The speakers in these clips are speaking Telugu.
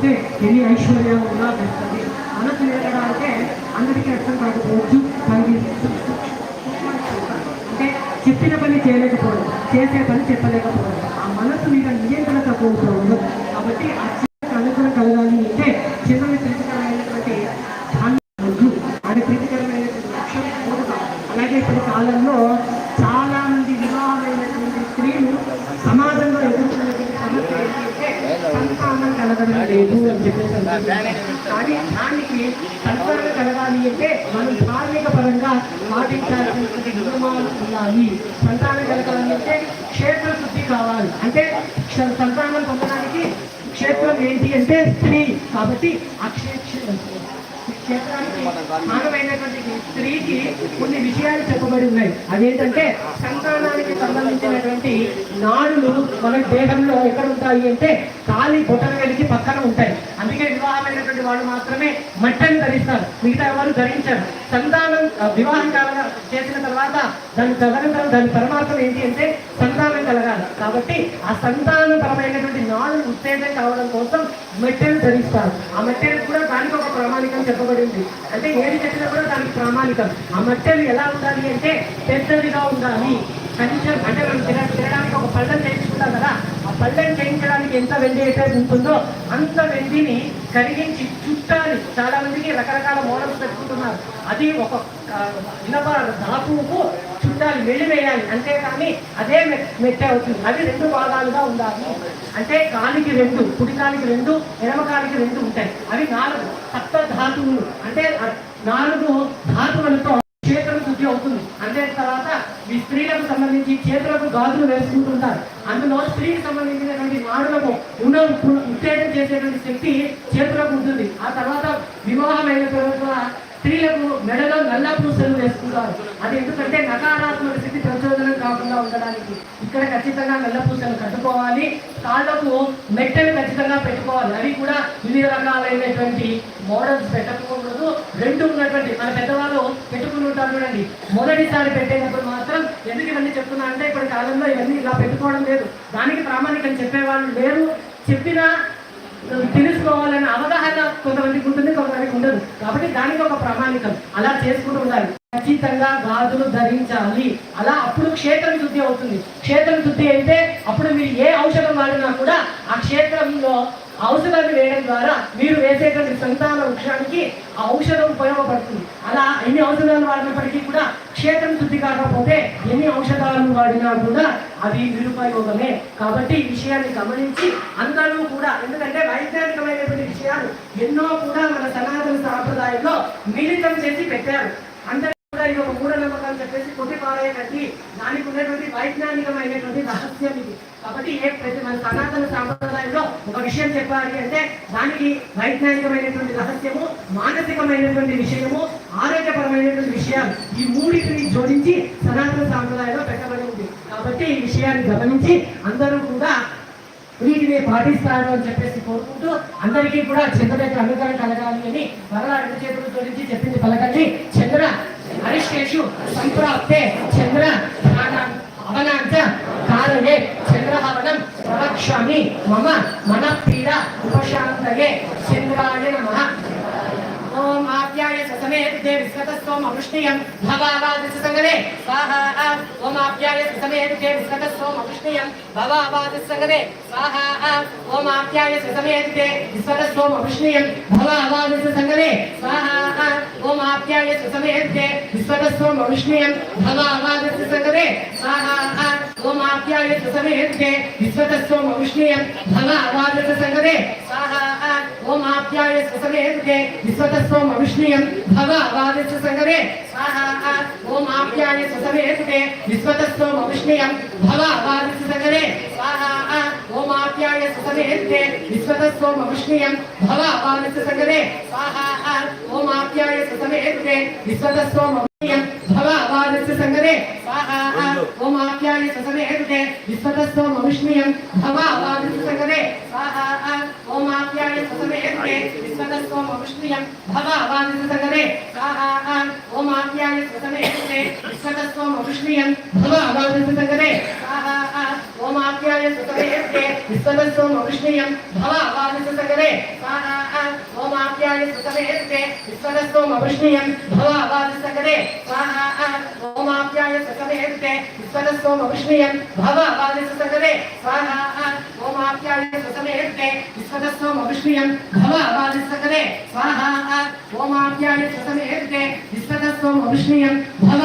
లేకపోతే ఎన్ని ఐశ్వర్యాలు ఉన్నా తెలుస్తుంది మనసు నిలబడాలంటే అందరికీ అర్థం కాకపోవచ్చు కానీ అంటే చెప్పిన పని చేయలేకపోవడం చేసే పని చెప్పలేకపోవడం ఆ మనసు మీద నియంత్రణ తక్కువ కాబట్టి ఆ చిన్న అనుకూలం కలగాలి అంటే చిన్నవి ప్రీతికరమైనటువంటి ధాన్యం అది ప్రీతికరమైనటువంటి లక్ష్యం కోరుక అలాగే ఇప్పుడు కాలంలో చాలా మంది వివాహమైనటువంటి స్త్రీలు సమాజంలో ఎదుర్కొన్నటువంటి సమస్య ఏంటంటే సంతానం కలగడం లేదు అని చెప్పేసి అంటున్నారు. కానీ దానికి సంతానం కలగాలి అంటే మనం ధార్మిక పరంగా పాటించాల్సినటువంటి నియమాలు ఉన్నాయి సంతానం కలగాలి అంటే క్షేత్ర శుద్ధి కావాలి. అంటే సంతానం పొందడానికి క్షేత్రం ఏంటి అంటే స్త్రీ. కాబట్టి ఆ మానవైనటువంటి స్త్రీకి కొన్ని విషయాలు చెప్పబడి ఉన్నాయి. అదేంటంటే సంతానానికి సంబంధించినటువంటి నాడులు మన దేహంలో ఎక్కడ ఉంటాయి అంటే కాలి బొటన పక్కన ఉంటాయి. అందుకే వివాహమైనటువంటి వాళ్ళు మాత్రమే మట్టని ధరిస్తారు. మిగతా వారు ధరించారు. సంతానం వివాహం కలగ చేసిన తర్వాత దాని తదనంతరం దాని పరమార్థం ఏంటి అంటే సంతానం కలగాలి. కాబట్టి ఆ సంతానపరమైనటువంటి నాడు ఉత్తేజం కావడం కోసం మెట్టెలు ధరిస్తారు. ఆ మెట్టెలు కూడా చెప్పబడింది. అంటే ఏది చెప్పినా కూడా దానికి ప్రామాణికం. ఆ మట్టలు ఎలా ఉండాలి అంటే పెద్దదిగా ఉండాలి. కనీసం అంటే మనం తినడానికి ఒక పళ్ళని చేయించుకుంటాం కదా ఆ పళ్ళని చేయించడానికి ఎంత వెండి అయితే ఉంటుందో అంత వెండిని కరిగించి చుట్టాలి. చాలా మందికి రకరకాల మోడల్స్ పెట్టుకుంటున్నారు. అది ఒక ఇనప దాపుకు చుట్టాలి వెళ్ళి వేయాలి అంతేకాని అదే మె- మెట్ట అవుతుంది. అది రెండు భాగాలుగా ఉండాలి. అంటే కాలికి రెండు కుడికాలికి రెండు ఎడమకాలికి రెండు ఉంటాయి. అవి నాలుగు సప్త ధాతువులు అంటే నాలుగు ధాతువులతో క్షేత్రం శుద్ధి అవుతుంది. అంతే తర్వాత మీ స్త్రీలకు సంబంధించి చేతులకు గాజులు వేసుకుంటుంటారు. అందులో స్త్రీకి సంబంధించినటువంటి నాడులకు ఉన్న ఉత్తేజం చేసేటువంటి శక్తి చేతులకు ఉంటుంది. ఆ తర్వాత వివాహమైన తర్వాత స్త్రీలకు మెడలో నల్ల పూసలు వేసుకుంటారు. అది ఎందుకంటే నకారాత్మక కాకుండా ఇక్కడ ఖచ్చితంగా మెల్లపూసలు కట్టుకోవాలి. కాళ్ళకు మెట్టలు ఖచ్చితంగా పెట్టుకోవాలి. అవి కూడా వివిధ రకాలైనటువంటి మోడల్స్ పెట్టకూడదు. రెండు ఉన్నటువంటి మన పెద్దవాళ్ళు పెట్టుకుని ఉంటారు చూడండి. మొదటిసారి పెట్టేటప్పుడు మాత్రం ఎందుకు ఇవన్నీ చెప్తున్నా అంటే ఇప్పుడు కాలంలో ఇవన్నీ ఇలా పెట్టుకోవడం లేదు. దానికి ప్రామాణికం చెప్పేవాళ్ళు లేరు. చెప్పినా తెలుసుకోవాలనే అవగాహన కొంతమందికి ఉంటుంది కొంతమందికి ఉండదు. కాబట్టి దానికి ఒక ప్రామాణికం. అలా చేసుకుంటూ ఉండాలి. ఖచ్చితంగా గాజులు ధరించాలి. అలా అప్పుడు క్షేత్రం శుద్ధి అవుతుంది. క్షేత్రం శుద్ధి అయితే అప్పుడు మీరు ఏ ఔషధం వాడినా కూడా ఆ క్షేత్రంలో ఔషధాన్ని వేయడం ద్వారా మీరు వేసేటువంటి సంతాన వృక్షానికి ఆ ఔషధం ఉపయోగపడుతుంది. అలా ఎన్ని ఔషధాలు వాడినప్పటికీ కూడా క్షేత్రం శుద్ధి కాకపోతే ఎన్ని ఔషధాలను వాడినా కూడా అది నిరుపయోగమే. కాబట్టి ఈ విషయాన్ని గమనించి అందరూ కూడా ఎందుకంటే వైజ్ఞానికమైనటువంటి విషయాలు ఎన్నో కూడా మన సనాతన సాంప్రదాయంలో మిళితం చేసి పెట్టారు. అందరూ కూడా ఇది ఒక మూఢనమ్మకాలు చెప్పేసి కొద్ది పారాయ కట్టి దానికి ఉన్నటువంటి వైజ్ఞానికమైనటువంటి రహస్యం ఇది. కాబట్టి ఏ ప్రతి మన సనాతన సాంప్రదాయంలో ఒక విషయం చెప్పాలి అంటే దానికి వైజ్ఞానికమైనటువంటి రహస్యము మానసికమైనటువంటి విషయము ఆరోగ్యపరమైనటువంటి విషయాలు ఈ మూడింటిని జోడించి సనాతన సాంప్రదాయంలో పెట్టబడి ఉంది. కాబట్టి ఈ విషయాన్ని గమనించి అందరూ కూడా వీటిని పాటిస్తారు అని చెప్పేసి కోరుకుంటూ అందరికీ కూడా చంద్ర అనుగ్రహం కలగాలి అని మరలా రెండు చేతులు జోడించి చెప్పింది పలకండి. చంద్ర హరిష్టేషు సంప్రాప్తే చంద్ర ధ్యానం అవనాంచ కారణే చంద్రహవనం ప్రవక్ష్యామి మమ మన పీడ ఉపశాంతయే చంద్రాయ నమః. ఓం ఆప్యాయ ససమేతే విస్కతస్వం అవృష్ణీయం భవావాదిత సంగమే స్వాహా ఓం ఆప్యాయ ససమేతే విస్కతస్వం అవృష్ణీయం భవావాదిత సంగమే స్వాహా ఓం ఆప్యాయ ససమేతే విస్కతస్వం అవృష్ణీయం భవావాదిత సంగమే స్వాహా ఓం ఆప్యాయ ససమేతే విస్కతస్వం అవృష్ణీయం భవావాదిత సంగమే స్వాహా ఓం ఆప్యాయ ససమేతే విస్కతస్వం అవృష్ణీయం భవావాదిత సంగమే స్వాహా ఓం ఆప్యాయ ససమేతే విశ్వతస్వం అవిష్ణీయం భవ వాదిత సంగరే. స్వాహా ఓం ఆప్యాయ ససమేతే విశ్వతస్వం అవిష్ణీయం భవ వాదిత సంగరే. స్వాహా ఓం ఆప్యాయ ససమేతే విశ్వతస్వం అవిష్ణీయం భవ వాదిత సంగరే. స్వాహా ఓం ఆప్యాయ ససమేతే విశ్వతస్వం అవిష్ణీయం భవ వాదిత సంగరే స్వాహా ఓం ఆప్యాయ ససమేతే విశ్వతస్వం అవిష్ణీయం భవ వాదిత సంగరే స్వాహా ఓం ఆప్యాయ ససమేతే విశ్వతస్వం అవిష్ణీయం భవ వాదిత సంగరే స్వాహా ఓం ఆప్యాయ ససమేతే విశ్వతస్వం అవిష్ణీయం భవ వాదిత సంగరే స్వాహా ఓమాప్యాయ సుతమేర్తే విశ్వదస్వం అవిష్ణీయం భవ అవాదిత సగరే స్వాహా ఓమాప్యాయ సుతమేర్తే విశ్వదస్వం అవిష్ణీయం భవ అవాదిత సగరే స్వాహా ఓమాప్యాయ సతమేతే విశ్వదస్వం అవిష్ణీయం భవ అవాదిత స్వాహా ఓమాప్యాయ సతమేతే విశ్వదస్వం అవిష్ణీయం భవ అవాదిత స్వాహా ఓమాప్యాయ సతమేతే విశ్వదస్వం అవిష్ణీయం భవ అవాదిత స్వాహా ఓమాప్యాయ సుతమేర్తే విశ్వదస్వం అవిష్ణీయం భవ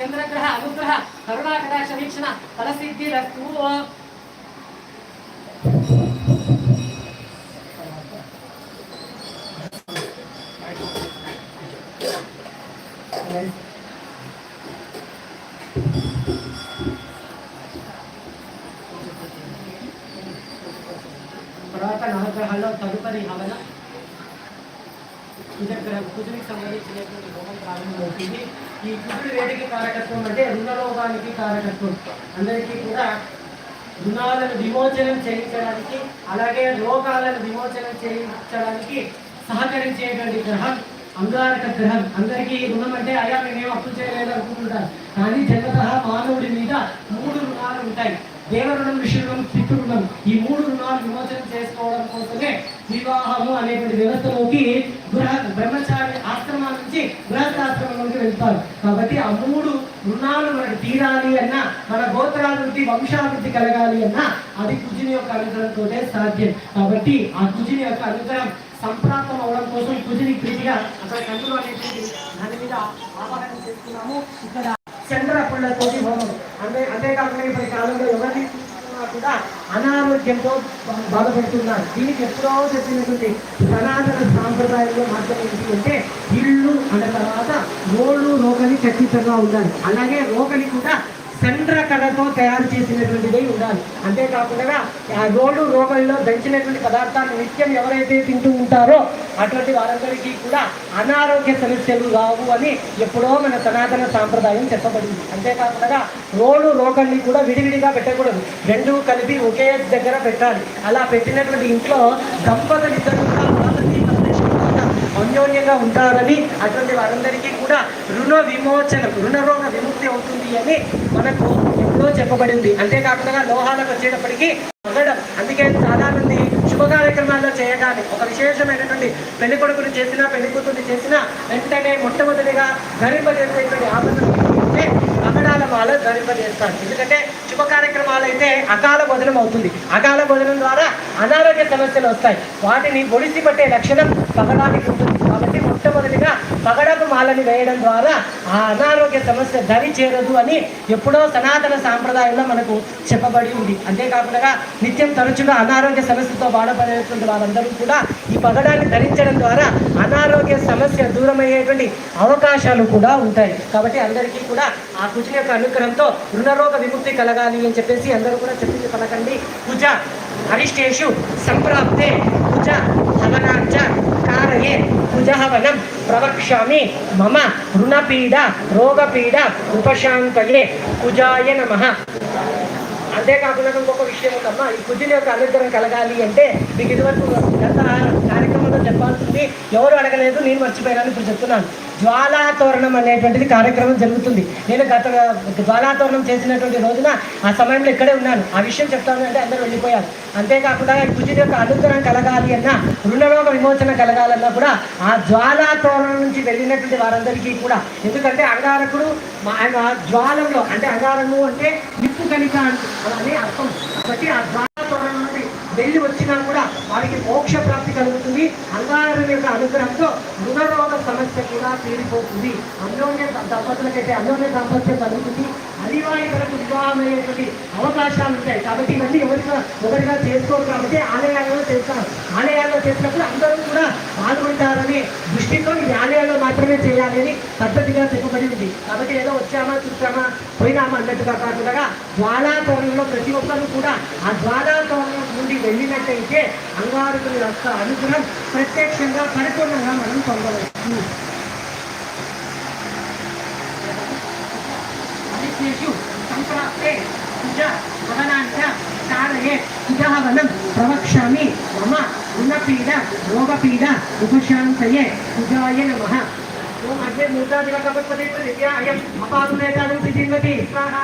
చంద్రగ్రహ అనుగ్రహ కరుణాకటాక్ష వీక్షణ ఫలసిద్ధిరస్తు తర్వాత కుజగ్రహం సంబంధించినటువంటి లోకం ప్రారంభమవుతుంది ఈ కుజుడు వేడికి కారకత్వం అంటే రుణలోకానికి కారకత్వం. అందరికీ కూడా రుణాలను విమోచనం చేయించడానికి అలాగే లోకాలను విమోచనం చేయించడానికి సహకరించేటువంటి గ్రహం అంగారక గ్రహం. అందరికీ రుణం అంటే అయ్యా మేమేం అప్పు చేయలేదు అనుకుంటుంటారు. కానీ జన్మత మానవుడి మీద మూడు రుణాలు ఉంటాయి. దేవరుణం విషయం పితృణం ఈ మూడు రుణాలు విమోచనం చేసుకోవడం కోసమే వివాహము అనేటువంటి వ్యవస్థలోకి బ్రహ్మచారి ఆశ్రమం నుంచి గృహస్థాశ్రమంలోకి వెళ్తారు. కాబట్టి ఆ మూడు రుణాలు మనకు తీరాలి అన్నా మన గోత్రాభివృద్ధి వంశాభివృద్ధి కలగాలి అన్నా అది కుజుని యొక్క అనుగ్రహంతోనే సాధ్యం. కాబట్టి ఆ కుజుని యొక్క అనుగ్రహం సంప్రాప్తం అవడం కోసం కుజుని ప్రీతిగా అక్కడ కందులు అనేటువంటి దాని మీద ఆవాహన చేస్తున్నాము. ఇక్కడ చంద్ర పుల్లతోటి హోమం. అంతే అంతేకాకుండా ఇప్పటి కాలంలో ఎవరిని కూడా అనారోగ్యంతో బాధపడుతున్నారు దీనికి ఎప్పుడో చెప్పినటువంటి సనాతన సాంప్రదాయంలో మాత్రం ఏంటి అంటే ఇల్లు అన్న తర్వాత రోడ్లు రోకలి ఖచ్చితంగా ఉండాలి. అలాగే రోకలి కూడా చంద్రకళతో తయారు చేసినటువంటిది ఉండాలి. అంతేకాకుండా ఆ రోడ్డు రోగల్లో దంచినటువంటి పదార్థాలు నిత్యం ఎవరైతే తింటూ ఉంటారో అటువంటి వారందరికీ కూడా అనారోగ్య సమస్యలు రావు అని ఎప్పుడో మన సనాతన సాంప్రదాయం చెప్పబడింది. అంతేకాకుండా రోడ్డు రోగల్ని కూడా విడివిడిగా పెట్టకూడదు. రెండు కలిపి ఒకే దగ్గర పెట్టాలి. అలా పెట్టినటువంటి ఇంట్లో దంపతులు అన్యోన్యంగా ఉంటారని అటువంటి వారందరికీ కూడా రుణ విమోచనం రుణ రోగ విముక్తి అవుతుంది అని మనకు ఎప్పుడో చెప్పబడింది. అంతేకాకుండా లోహాలకు వచ్చేటప్పటికీ మగడం అందుకే చాలా మంది శుభ కార్యక్రమాల్లో చేయగానే ఒక విశేషమైనటువంటి పెళ్ళి కొడుకుని చేసినా పెళ్ళి కూతుర్ని చేసినా వెంటనే మొట్టమొదటిగా ధరింపజేసేటువంటి ఆభరణం ఏంటంటే పగడాల మాల ధరింపజేస్తారు. ఎందుకంటే శుభ కార్యక్రమాలు అయితే అకాల భోజనం అవుతుంది. అకాల భోజనం ద్వారా అనారోగ్య సమస్యలు వస్తాయి. వాటిని ఒడిసి పట్టే లక్షణం పగడానికి ఉంటుంది. మొట్టమొదటిగా పగడపు మాలని వేయడం ద్వారా ఆ అనారోగ్య సమస్య దరి చేరదు అని ఎప్పుడో సనాతన సాంప్రదాయంలో మనకు చెప్పబడి ఉంది. అంతేకాకుండా నిత్యం తరచుగా అనారోగ్య సమస్యతో బాధపడేటువంటి వారందరూ కూడా ఈ పగడాన్ని ధరించడం ద్వారా అనారోగ్య సమస్య దూరమయ్యేటువంటి అవకాశాలు కూడా ఉంటాయి. కాబట్టి అందరికీ కూడా ఆ కుజుని యొక్క అనుగ్రహంతో రుణరోగ విముక్తి కలగాలి అని చెప్పేసి అందరూ కూడా చెప్పింది పలకండి. కుజ అరిష్టేషు సంప్రాప్తే. కుజ కుజహవనం ప్రవక్ష్యామి మమ రుణపీడ రోగపీడ ఉపశాంతయే కుజాయ నమః అంతేకాకుండా ఇంకొక విషయం ఉందమ్మా ఈ కుజుని యొక్క అనుగ్రహం కలగాలి అంటే మీకు ఇదివరకు గత కార్యక్రమంలో చెప్పాల్సింది ఎవరు అడగలేదు నేను మర్చిపోయాను ఇప్పుడు చెప్తున్నాను జ్వాలాతోరణం అనేటువంటిది కార్యక్రమం జరుగుతుంది. నేను గత జ్వాలాతోరణం చేసినటువంటి రోజున ఆ సమయంలో ఇక్కడే ఉన్నాను. ఆ విషయం చెప్తాను అంటే అందరూ వెళ్ళిపోయారు. అంతేకాకుండా ఈ యొక్క అనుగ్రహం కలగాలి అన్న రుణరోగ విమోచన కలగాలన్నా కూడా ఆ జ్వాలాతోరణం నుంచి వెళ్ళినటువంటి వారందరికీ కూడా. ఎందుకంటే అంగారకుడు మా- ఆయన జ్వాలంలో అంటే అంగారము అంటే నిప్పు కనిక అని అర్థం. కాబట్టి ఆ వెళ్ళి వచ్చినా కూడా వారికి మోక్ష ప్రాప్తి కలుగుతుంది. అంగారం యొక్క అనుగ్రహంతో రుణరోగ సమస్య కూడా తీరిపోతుంది. అన్యోన్య దంపతులకైతే అన్యోన్య దాంపత్యం కలుగుతుంది. అనివార్యతలకు వివాహం అయ్యేటువంటి అవకాశాలు ఉంటాయి. కాబట్టి ఇవన్నీ ఎవరిగా ఒకరిగా చేసుకోరు. కాబట్టి ఆలయాల్లో చేస్తారు. ఆలయాల్లో చేసినప్పుడు అందరూ కూడా పాల్గొంటారని దృష్టి మాత్రమే చేయాలని పద్ధతిగా చెప్పబడి ఉంది. కాబట్టి ఏదో వచ్చామా చూసామా పోయినామా అన్నట్టుగా కాకుండా జ్వాలాతోరణంలో ప్రతి ఒక్కరు కూడా ఆ జ్వాలాతోరణం నుండి వెళ్ళినట్టయితే అంగారకుని యొక్క అనుగ్రహం ప్రత్యక్షంగా పరిపూర్ణంగా మనం పొందవచ్చు. సంప్రాప్తే పూజ వదనాంచ చాలయే పూజావనం ప్రవక్ష్యామి మమ రుణపీడ రోగపీడ ఉపశాంతయే పూజాయ నమ. ओम अद्य मूर्धादिवकपत्पतित्वनित्यायम् अपादुनेतानं सिद्धिन्वति स्वाहा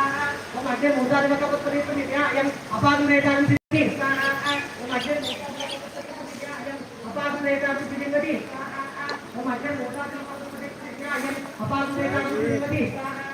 ओम अद्य मूर्धादिवकपत्पतित्वनित्यायम् अपादुनेतानं सिद्धिन्वति स्वाहा ओम अद्य मूर्धादिवकपत्पतित्वनित्यायम् अपादुनेतानं सिद्धिन्वति स्वाहा ओम अद्य मूर्धादिवकपत्पतित्वनित्यायम् अपादुनेतानं सिद्धिन्वति स्वाहा